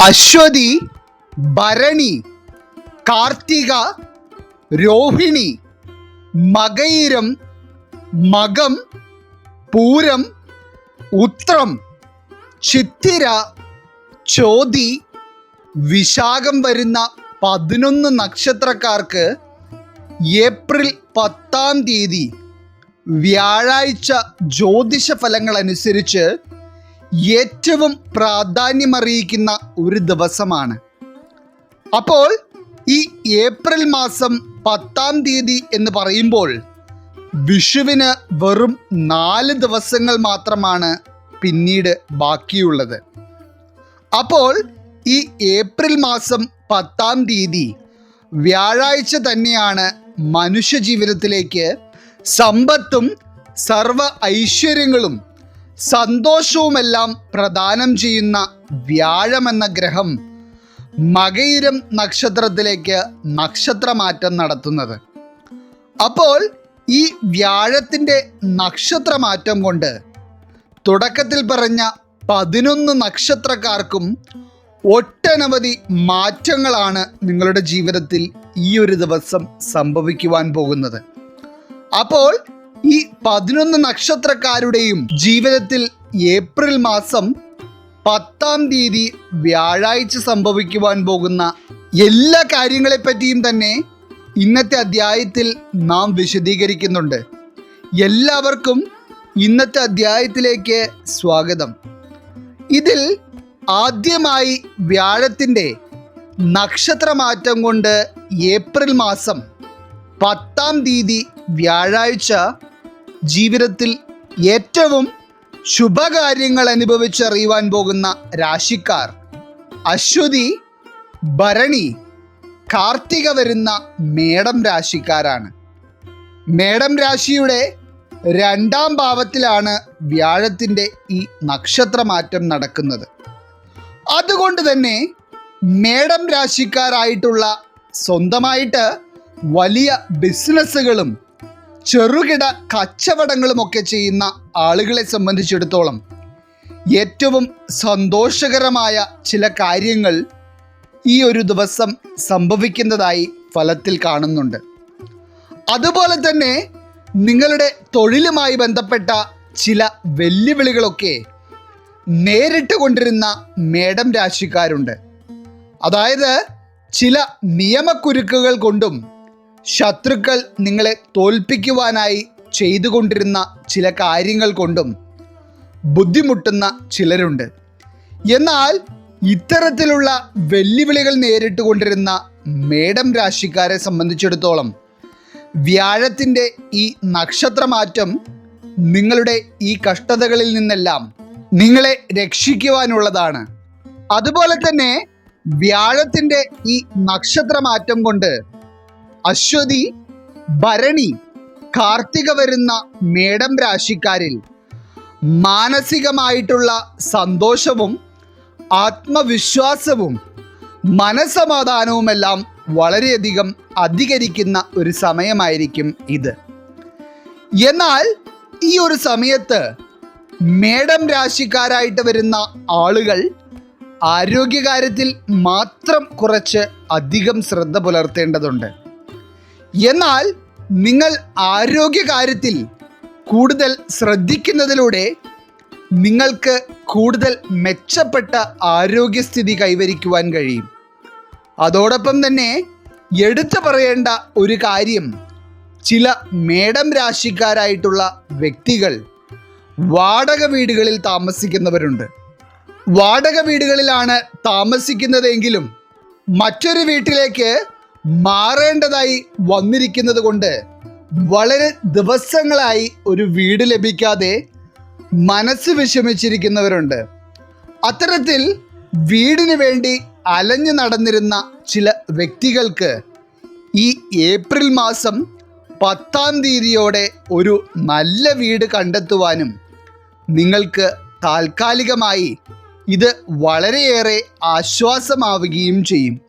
അശ്വതി ഭരണി കാർത്തിക രോഹിണി മകയിരം മകം പൂരം ഉത്രം ചിത്തിര ചോതി വിശാഖം വരുന്ന പതിനൊന്ന് നക്ഷത്രക്കാർക്ക് ഏപ്രിൽ പത്താം തീയതി വ്യാഴാഴ്ച ജ്യോതിഷ ഫലങ്ങൾ അനുസരിച്ച് ഏറ്റവും പ്രാധാന്യമറിയിക്കുന്ന ഒരു ദിവസമാണ്. അപ്പോൾ ഈ ഏപ്രിൽ മാസം പത്താം തീയതി എന്ന് പറയുമ്പോൾ വിഷുവിന് വെറും നാല് ദിവസങ്ങൾ മാത്രമാണ് പിന്നീട് ബാക്കിയുള്ളത്. അപ്പോൾ ഈ ഏപ്രിൽ മാസം പത്താം തീയതി വ്യാഴാഴ്ച തന്നെയാണ് മനുഷ്യ ജീവിതത്തിലേക്ക് സമ്പത്തും സർവ ഐശ്വര്യങ്ങളും സന്തോഷവുമെല്ലാം പ്രദാനം ചെയ്യുന്ന വ്യാഴം എന്ന ഗ്രഹം മകയിരം നക്ഷത്രത്തിലേക്ക് നക്ഷത്രമാറ്റം നടത്തുന്നത്. അപ്പോൾ ഈ വ്യാഴത്തിന്റെ നക്ഷത്രമാറ്റം കൊണ്ട് തുടക്കത്തിൽ പറഞ്ഞ പതിനൊന്ന് നക്ഷത്രക്കാർക്കും ഒട്ടനവധി മാറ്റങ്ങളാണ് നിങ്ങളുടെ ജീവിതത്തിൽ ഈ ഒരു ദിവസം സംഭവിക്കുവാൻ പോകുന്നത്. അപ്പോൾ ഈ പതിനൊന്ന് നക്ഷത്രക്കാരുടെയും ജീവിതത്തിൽ ഏപ്രിൽ മാസം പത്താം തീയതി വ്യാഴാഴ്ച സംഭവിക്കുവാൻ പോകുന്ന എല്ലാ കാര്യങ്ങളെപ്പറ്റിയും തന്നെ ഇന്നത്തെ അധ്യായത്തിൽ നാം വിശദീകരിക്കുന്നുണ്ട്. എല്ലാവർക്കും ഇന്നത്തെ അധ്യായത്തിലേക്ക് സ്വാഗതം. ഇതിൽ ആദ്യമായി വ്യാഴത്തിന്റെ നക്ഷത്രമാറ്റം കൊണ്ട് ഏപ്രിൽ മാസം പത്താം തീയതി വ്യാഴാഴ്ച ജീവിതത്തിൽ ഏറ്റവും ശുഭകാര്യങ്ങൾ അനുഭവിച്ചറിയുവാൻ പോകുന്ന രാശിക്കാർ. അശ്വതി ഭരണി കാർത്തിക വരുന്ന മേടം രാശിക്കാരാണ്. മേടം രാശിയുടെ രണ്ടാം ഭാവത്തിലാണ് വ്യാഴത്തിന്റെ ഈ നക്ഷത്രമാറ്റം നടക്കുന്നത്. അതുകൊണ്ട് തന്നെ മേടം രാശിക്കാരായിട്ടുള്ള സ്വന്തമായിട്ട് വലിയ ബിസിനസ്സുകളും ചെറുകിട കച്ചവടങ്ങളുമൊക്കെ ചെയ്യുന്ന ആളുകളെ സംബന്ധിച്ചിടത്തോളം ഏറ്റവും സന്തോഷകരമായ ചില കാര്യങ്ങൾ ഈ ഒരു ദിവസം സംഭവിക്കുന്നതായി ഫലത്തിൽ കാണുന്നുണ്ട്. അതുപോലെ തന്നെ നിങ്ങളുടെ തൊഴിലുമായി ബന്ധപ്പെട്ട ചില വെല്ലുവിളികളൊക്കെ നേരിട്ട് കൊണ്ടിരുന്ന മേടം രാശിക്കാരുണ്ട്. അതായത് ചില നിയമക്കുരുക്കുകൾ കൊണ്ടും ശത്രുക്കൾ നിങ്ങളെ തോൽപ്പിക്കുവാനായി ചെയ്തുകൊണ്ടിരുന്ന ചില കാര്യങ്ങൾ കൊണ്ടും ബുദ്ധിമുട്ടുന്ന ചിലരുണ്ട്. എന്നാൽ ഇത്തരത്തിലുള്ള വെല്ലുവിളികൾ നേരിട്ട് കൊണ്ടിരുന്ന മേടം രാശിക്കാരെ സംബന്ധിച്ചിടത്തോളം വ്യാഴത്തിന്റെ ഈ നക്ഷത്രമാറ്റം നിങ്ങളുടെ ഈ കഷ്ടതകളിൽ നിന്നെല്ലാം നിങ്ങളെ രക്ഷിക്കുവാനുള്ളതാണ്. അതുപോലെ തന്നെ വ്യാഴത്തിന്റെ ഈ നക്ഷത്രമാറ്റം കൊണ്ട് അശ്വതി ഭരണി കാർത്തിക വരുന്ന മേടം രാശിക്കാരിൽ മാനസികമായിട്ടുള്ള സന്തോഷവും ആത്മവിശ്വാസവും മനസമാധാനവുമെല്ലാം വളരെയധികം അധികരിക്കുന്ന ഒരു സമയമായിരിക്കും ഇത്. എന്നാൽ ഈ ഒരു സമയത്ത് മേടം രാശിക്കാരായിട്ട് വരുന്ന ആളുകൾ ആരോഗ്യകാര്യത്തിൽ മാത്രം കുറച്ച് അധികം ശ്രദ്ധ പുലർത്തേണ്ടതുണ്ട്. എന്നാൽ നിങ്ങൾ ആരോഗ്യകാര്യത്തിൽ കൂടുതൽ ശ്രദ്ധിക്കുന്നതിലൂടെ നിങ്ങൾക്ക് കൂടുതൽ മെച്ചപ്പെട്ട ആരോഗ്യസ്ഥിതി കൈവരിക്കുവാൻ കഴിയും. അതോടൊപ്പം തന്നെ എടുത്തു പറയേണ്ട ഒരു കാര്യം ചില മേടം രാശിക്കാരായിട്ടുള്ള വ്യക്തികൾ വാടക വീടുകളിൽ താമസിക്കുന്നവരുണ്ട്. വാടക വീടുകളിലാണ് താമസിക്കുന്നതെങ്കിലും മറ്റൊരു വീട്ടിലേക്ക് മാറേണ്ടതായി വന്നിരിക്കുന്നത് കൊണ്ട് വളരെ ദിവസങ്ങളായി ഒരു വീട് ലഭിക്കാതെ മനസ്സ് വിഷമിച്ചിരിക്കുന്നവരുണ്ട്. അത്തരത്തിൽ വീടിന് വേണ്ടി അലഞ്ഞു നടന്നിരുന്ന ചില വ്യക്തികൾക്ക് ഈ ഏപ്രിൽ മാസം പത്താം തീയതിയോടെ ഒരു നല്ല വീട് കണ്ടെത്തുവാനും നിങ്ങൾക്ക് താൽക്കാലികമായി ഇത് വളരെയേറെ ആശ്വാസമാവുകയും ചെയ്യും.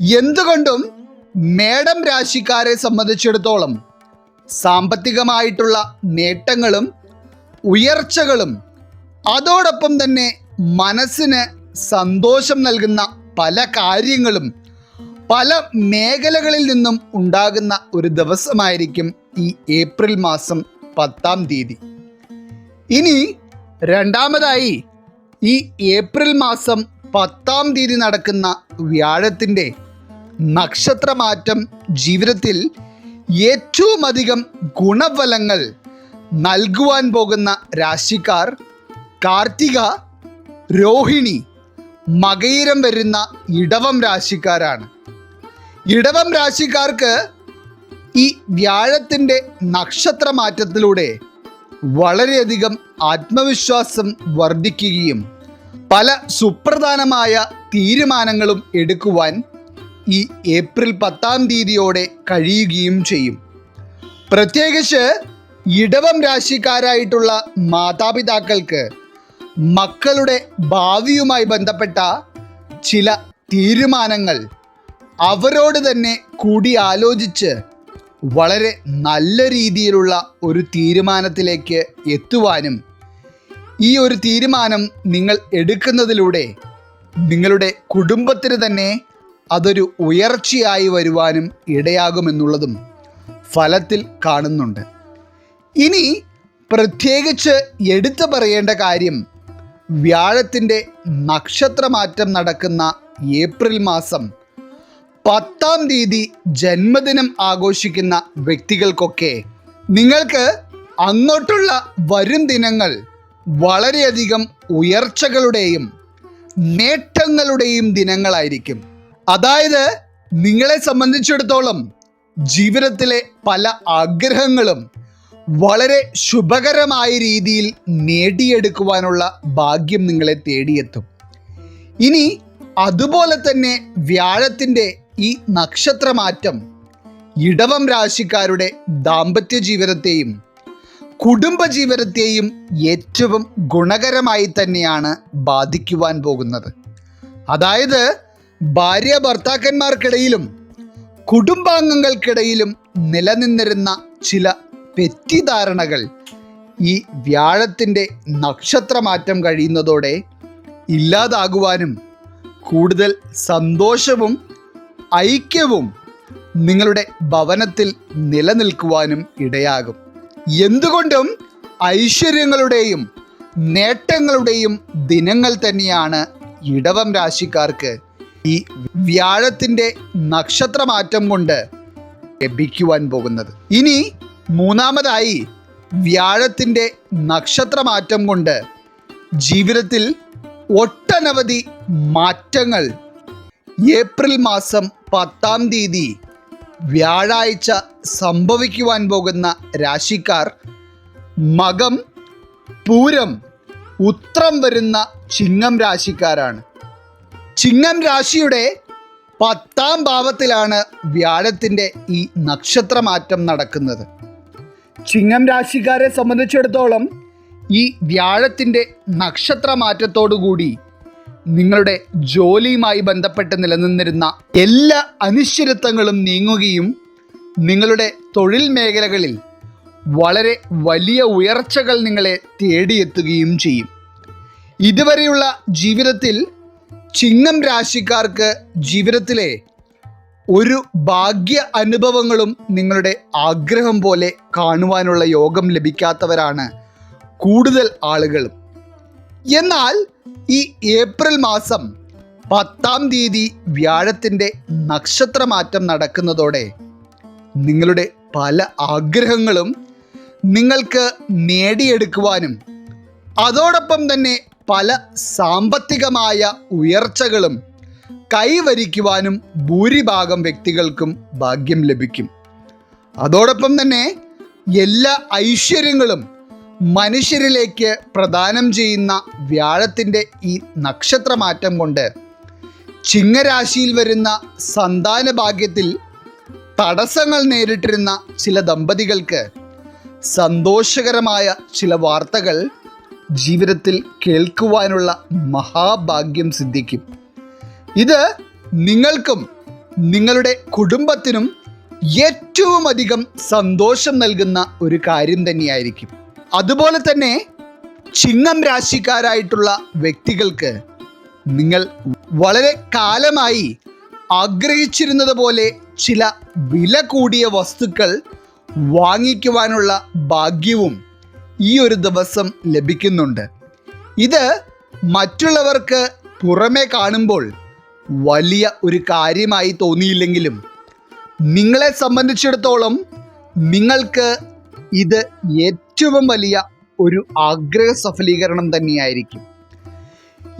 എന്തുകൊണ്ടും മേടം രാശിക്കാരെ സംബന്ധിച്ചിടത്തോളം സാമ്പത്തികമായിട്ടുള്ള നേട്ടങ്ങളും ഉയർച്ചകളും അതോടൊപ്പം തന്നെ മനസ്സിന് സന്തോഷം നൽകുന്ന പല കാര്യങ്ങളും പല മേഖലകളിൽ നിന്നും ഉണ്ടാകുന്ന ഒരു ദിവസമായിരിക്കും ഈ ഏപ്രിൽ മാസം പത്താം തീയതി. ഇനി രണ്ടാമതായി ഈ ഏപ്രിൽ മാസം പത്താം തീയതി നടക്കുന്ന വ്യാഴത്തിന്റെ നക്ഷത്രമാറ്റം ജീവിതത്തിൽ ഏറ്റവും അധികം ഗുണഫലങ്ങൾ നൽകുവാൻ പോകുന്ന രാശിക്കാർ കാർത്തിക രോഹിണി മകയിരം വരുന്ന ഇടവം രാശിക്കാരാണ്. ഇടവം രാശിക്കാർക്ക് ഈ വ്യാഴത്തിന്റെ നക്ഷത്രമാറ്റത്തിലൂടെ വളരെയധികം ആത്മവിശ്വാസം വർദ്ധിക്കുകയും പല സുപ്രധാനമായ തീരുമാനങ്ങളും എടുക്കുവാൻ ഈ ഏപ്രിൽ പത്താം തീയതിയോടെ കഴിയുകയും ചെയ്യും. പ്രത്യേകിച്ച് ഇടവം രാശിക്കാരായിട്ടുള്ള മാതാപിതാക്കൾക്ക് മക്കളുടെ ഭാവിയുമായി ബന്ധപ്പെട്ട ചില തീരുമാനങ്ങൾ അവരോട് തന്നെ കൂടി ആലോചിച്ച് വളരെ നല്ല രീതിയിലുള്ള ഒരു തീരുമാനത്തിലേക്ക് എത്തുവാനും ഈ ഒരു തീരുമാനം നിങ്ങൾ എടുക്കുന്നതിലൂടെ നിങ്ങളുടെ കുടുംബത്തിന് തന്നെ അതൊരു ഉയർച്ചയായി വരുവാനും ഇടയാകുമെന്നുള്ളതും ഫലത്തിൽ കാണുന്നുണ്ട്. ഇനി പ്രത്യേകിച്ച് എടുത്തു പറയേണ്ട കാര്യം വ്യാഴത്തിന്റെ നക്ഷത്രമാറ്റം നടക്കുന്ന ഏപ്രിൽ മാസം പത്താം തീയതി ജന്മദിനം ആഘോഷിക്കുന്ന വ്യക്തികൾക്കൊക്കെ നിങ്ങൾക്ക് അങ്ങോട്ടുള്ള വരും ദിനങ്ങൾ വളരെയധികം ഉയർച്ചകളുടെയും നേട്ടങ്ങളുടെയും ദിനങ്ങളായിരിക്കും. അതായത് നിങ്ങളെ സംബന്ധിച്ചിടത്തോളം ജീവിതത്തിലെ പല ആഗ്രഹങ്ങളും വളരെ ശുഭകരമായ രീതിയിൽ നേടിയെടുക്കുവാനുള്ള ഭാഗ്യം നിങ്ങളെ തേടിയെത്തും. ഇനി അതുപോലെ തന്നെ വ്യാഴത്തിന്റെ ഈ നക്ഷത്രമാറ്റം ഇടവം രാശിക്കാരുടെ ദാമ്പത്യ ജീവിതത്തെയും കുടുംബജീവിതത്തെയും ഏറ്റവും ഗുണകരമായി തന്നെയാണ് ബാധിക്കുവാൻ പോകുന്നത്. അതായത് ഭാര്യ ഭർത്താക്കന്മാർക്കിടയിലും കുടുംബാംഗങ്ങൾക്കിടയിലും നിലനിന്നിരുന്ന ചില തെറ്റിദ്ധാരണകൾ ഈ വ്യാഴത്തിന്റെ നക്ഷത്രമാറ്റം കഴിയുന്നതോടെ ഇല്ലാതാകുവാനും കൂടുതൽ സന്തോഷവും ഐക്യവും നിങ്ങളുടെ ഭവനത്തിൽ നിലനിൽക്കുവാനും ഇടയാകും. എന്തുകൊണ്ടും ഐശ്വര്യങ്ങളുടെയും നേട്ടങ്ങളുടെയും ദിനങ്ങൾ തന്നെയാണ് ഇടവം രാശിക്കാർക്ക് ഈ വ്യാഴത്തിന്റെ നക്ഷത്രമാറ്റം കൊണ്ട് ലഭിക്കുവാൻ പോകുന്നത്. ഇനി മൂന്നാമതായി വ്യാഴത്തിന്റെ നക്ഷത്രമാറ്റം കൊണ്ട് ജീവിതത്തിൽ ഒട്ടനവധി മാറ്റങ്ങൾ ഏപ്രിൽ മാസം പത്താം തീയതി വ്യാഴാഴ്ച സംഭവിക്കുവാൻ പോകുന്ന രാശിക്കാർ മകം പൂരം ഉത്രം വരുന്ന ചിങ്ങം രാശിക്കാരാണ്. ചിങ്ങം രാശിയുടെ പത്താം ഭാവത്തിലാണ് വ്യാഴത്തിന്റെ ഈ നക്ഷത്രമാറ്റം നടക്കുന്നത്. ചിങ്ങം രാശിക്കാരെ സംബന്ധിച്ചിടത്തോളം ഈ വ്യാഴത്തിന്റെ നക്ഷത്രമാറ്റത്തോടുകൂടി നിങ്ങളുടെ ജോലിയുമായി ബന്ധപ്പെട്ട് നിലനിന്നിരുന്ന എല്ലാ അനിശ്ചിതത്വങ്ങളും നീങ്ങുകയും നിങ്ങളുടെ തൊഴിൽ മേഖലകളിൽ വളരെ വലിയ ഉയർച്ചകൾ നിങ്ങളെ തേടിയെത്തുകയും ചെയ്യും. ഇതുവരെയുള്ള ജീവിതത്തിൽ ചിങ്ങം രാശിക്കാർക്ക് ജീവിതത്തിലെ ഒരു ഭാഗ്യ അനുഭവങ്ങളും നിങ്ങളുടെ ആഗ്രഹം പോലെ കാണുവാനുള്ള യോഗം ലഭിക്കാത്തവരാണ് കൂടുതൽ ആളുകളും എന്നാൽ ഈ ഏപ്രിൽ മാസം പത്താം തീയതി വ്യാഴത്തിന്റെ നക്ഷത്രമാറ്റം നടക്കുന്നതോടെ നിങ്ങളുടെ പല ആഗ്രഹങ്ങളും നിങ്ങൾക്ക് നേടിയെടുക്കുവാനും അതോടൊപ്പം തന്നെ പല സാമ്പത്തികമായ ഉയർച്ചകളും കൈവരിക്കുവാനും ഭൂരിഭാഗം വ്യക്തികൾക്കും ഭാഗ്യം ലഭിക്കും. അതോടൊപ്പം തന്നെ എല്ലാ ഐശ്വര്യങ്ങളും മനുഷ്യരിലേക്ക് പ്രദാനം ചെയ്യുന്ന വ്യാഴത്തിന്റെ ഈ നക്ഷത്രമാറ്റം കൊണ്ട് ചിങ്ങരാശിയിൽ വരുന്ന സന്താന ഭാഗ്യത്തിൽ തടസ്സങ്ങൾ നേരിട്ടിരുന്ന ചില ദമ്പതികൾക്ക് സന്തോഷകരമായ ചില വാർത്തകൾ ജീവിതത്തിൽ കേൾക്കുവാനുള്ള മഹാഭാഗ്യം സിദ്ധിക്കും. ഇത് നിങ്ങൾക്കും നിങ്ങളുടെ കുടുംബത്തിനും ഏറ്റവും അധികം സന്തോഷം നൽകുന്ന ഒരു കാര്യം തന്നെയായിരിക്കും. അതുപോലെ തന്നെ ചിങ്ങം രാശിക്കാരായിട്ടുള്ള വ്യക്തികൾക്ക് നിങ്ങൾ വളരെ കാലമായി ആഗ്രഹിച്ചിരുന്നത് പോലെ ചില വില കൂടിയ വസ്തുക്കൾ വാങ്ങിക്കുവാനുള്ള ഭാഗ്യവും ഈ ഒരു ദിവസം ലഭിക്കുന്നുണ്ട്. ഇത് മറ്റുള്ളവർക്ക് പുറമേ കാണുമ്പോൾ വലിയ ഒരു കാര്യമായി തോന്നിയില്ലെങ്കിലും നിങ്ങളെ സംബന്ധിച്ചിടത്തോളം നിങ്ങൾക്ക് ഇത് ഏറ്റവും വലിയ ഒരു ആഗ്രഹ സഫലീകരണം തന്നെയായിരിക്കും.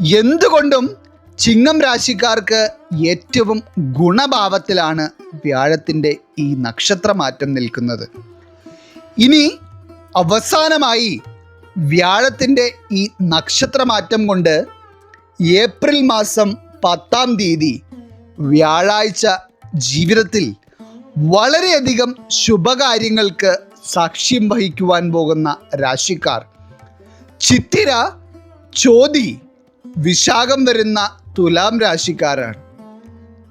എന്തുകൊണ്ടും ചിങ്ങം രാശിക്കാർക്ക് ഏറ്റവും ഗുണഭാവത്തിലാണ് വ്യാഴത്തിന്റെ ഈ നക്ഷത്രമാറ്റം നിൽക്കുന്നത്. ഇനി അവസാനമായി വ്യാഴത്തിന്റെ ഈ നക്ഷത്രമാറ്റം കൊണ്ട് ഏപ്രിൽ മാസം പത്താം തീയതി വ്യാഴാഴ്ച ജീവിതത്തിൽ വളരെയധികം ശുഭകാര്യങ്ങൾക്ക് സാക്ഷ്യം വഹിക്കുവാൻ പോകുന്ന രാശിക്കാർ. ചിത്തിര ചോതി വിശാഖം വരുന്ന തുലാം രാശിക്കാരാണ്.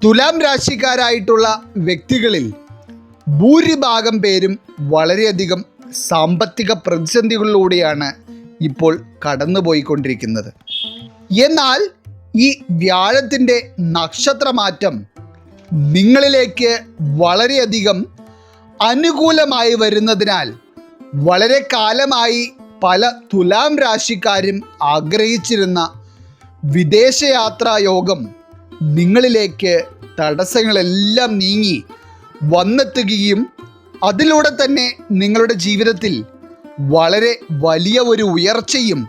തുലാം രാശിക്കാരായിട്ടുള്ള വ്യക്തികളിൽ ഭൂരിഭാഗം പേരും വളരെയധികം സാമ്പത്തിക പ്രതിസന്ധികളിലൂടെയാണ് ഇപ്പോൾ കടന്നുപോയിക്കൊണ്ടിരിക്കുന്നത്. എന്നാൽ ഈ വ്യാഴത്തിന്റെ നക്ഷത്രമാറ്റം നിങ്ങളിലേക്ക് വളരെയധികം അനുകൂലമായി വരുന്നതിനാൽ വളരെ കാലമായി പല തുലാം രാശിക്കാരും ആഗ്രഹിച്ചിരുന്ന വിദേശയാത്രാ യോഗം നിങ്ങളിലേക്ക് തടസ്സങ്ങളെല്ലാം നീങ്ങി വന്നെത്തുകയും അതിലൂടെ തന്നെ നിങ്ങളുടെ ജീവിതത്തിൽ വളരെ വലിയ ഒരു ഉയർച്ചയും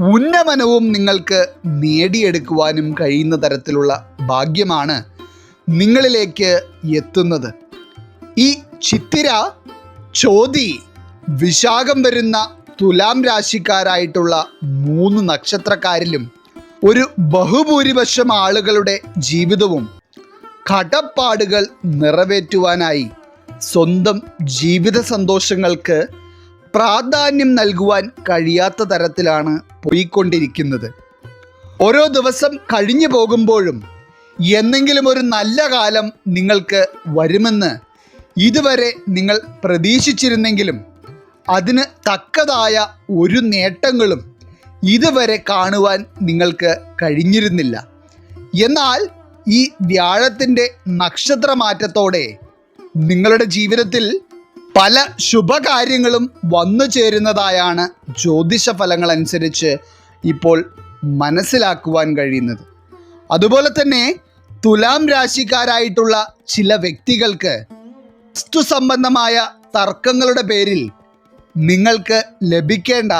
ഉന്നമനവും നിങ്ങൾക്ക് നേടിയെടുക്കുവാനും കഴിയുന്ന തരത്തിലുള്ള ഭാഗ്യമാണ് നിങ്ങളിലേക്ക് എത്തുന്നത്. ഈ ചിത്തിര ചോതി വിശാഖം വരുന്ന തുലാം രാശിക്കാരായിട്ടുള്ള മൂന്ന് നക്ഷത്രക്കാരിലും ഒരു ബഹുഭൂരിപക്ഷം ആളുകളുടെ ജീവിതവും കടപ്പാടുകൾ നിറവേറ്റുവാനായി സ്വന്തം ജീവിത സന്തോഷങ്ങൾക്ക് പ്രാധാന്യം നൽകുവാൻ കഴിയാത്ത തരത്തിലാണ് പോയിക്കൊണ്ടിരിക്കുന്നത്. ഓരോ ദിവസം കഴിഞ്ഞു പോകുമ്പോഴും എന്നെങ്കിലും ഒരു നല്ല കാലം നിങ്ങൾക്ക് വരുമെന്ന് ഇതുവരെ നിങ്ങൾ പ്രതീക്ഷിച്ചിരുന്നെങ്കിലും അതിന് തക്കതായ ഒരു നേട്ടങ്ങളും ഇതുവരെ കാണുവാൻ നിങ്ങൾക്ക് കഴിഞ്ഞിരുന്നില്ല. എന്നാൽ ഈ വ്യാഴത്തിന്റെ നക്ഷത്രമാറ്റത്തോടെ നിങ്ങളുടെ ജീവിതത്തിൽ പല ശുഭകാര്യങ്ങളും വന്നു ചേരുന്നതായാണ് ജ്യോതിഷ ഫലങ്ങൾ അനുസരിച്ച് ഇപ്പോൾ മനസ്സിലാക്കുവാൻ കഴിയുന്നത്. അതുപോലെ തന്നെ തുലാം രാശിക്കാരായിട്ടുള്ള ചില വ്യക്തികൾക്ക് വസ്തു സംബന്ധമായ തർക്കങ്ങളുടെ പേരിൽ നിങ്ങൾക്ക് ലഭിക്കേണ്ട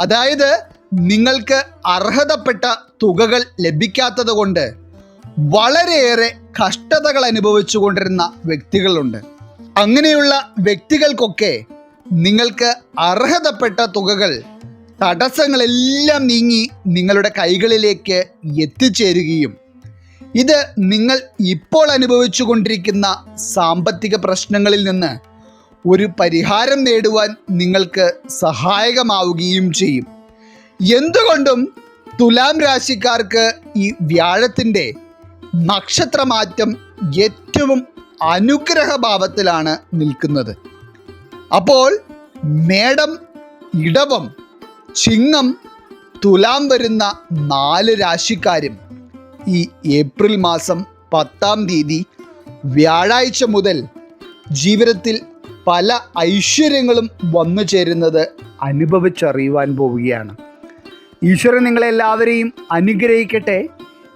അതായത് നിങ്ങൾക്ക് അർഹതപ്പെട്ട തുകകൾ ലഭിക്കാത്തത് കൊണ്ട് വളരെയേറെ കഷ്ടതകൾ അനുഭവിച്ചു കൊണ്ടിരുന്ന വ്യക്തികളുണ്ട്. അങ്ങനെയുള്ള വ്യക്തികൾക്കൊക്കെ നിങ്ങൾക്ക് അർഹതപ്പെട്ട തുകകൾ തടസ്സങ്ങളെല്ലാം നീങ്ങി നിങ്ങളുടെ കൈകളിലേക്ക് എത്തിച്ചേരുകയും ഇത് നിങ്ങൾ ഇപ്പോൾ അനുഭവിച്ചു കൊണ്ടിരിക്കുന്ന സാമ്പത്തിക പ്രശ്നങ്ങളിൽ നിന്ന് ഒരു പരിഹാരം നേടുവാൻ നിങ്ങൾക്ക് സഹായകമാവുകയും ചെയ്യും. എന്തുകൊണ്ടും തുലാം രാശിക്കാർക്ക് ഈ വ്യാഴത്തിന്റെ നക്ഷത്രമാറ്റം ഏറ്റവും അനുഗ്രഹഭാവത്തിലാണ് നിൽക്കുന്നത്. അപ്പോൾ മേടം ഇടവം ചിങ്ങം തുലാം വരുന്ന നാല് രാശിക്കാരും ഈ ഏപ്രിൽ മാസം പത്താം തീയതി വ്യാഴാഴ്ച മുതൽ ജീവിതത്തിൽ പല ഐശ്വര്യങ്ങളും വന്നു ചേരുന്നത് അനുഭവിച്ചറിയുവാൻ പോവുകയാണ്. ഈശ്വരൻ നിങ്ങളെല്ലാവരെയും അനുഗ്രഹിക്കട്ടെ.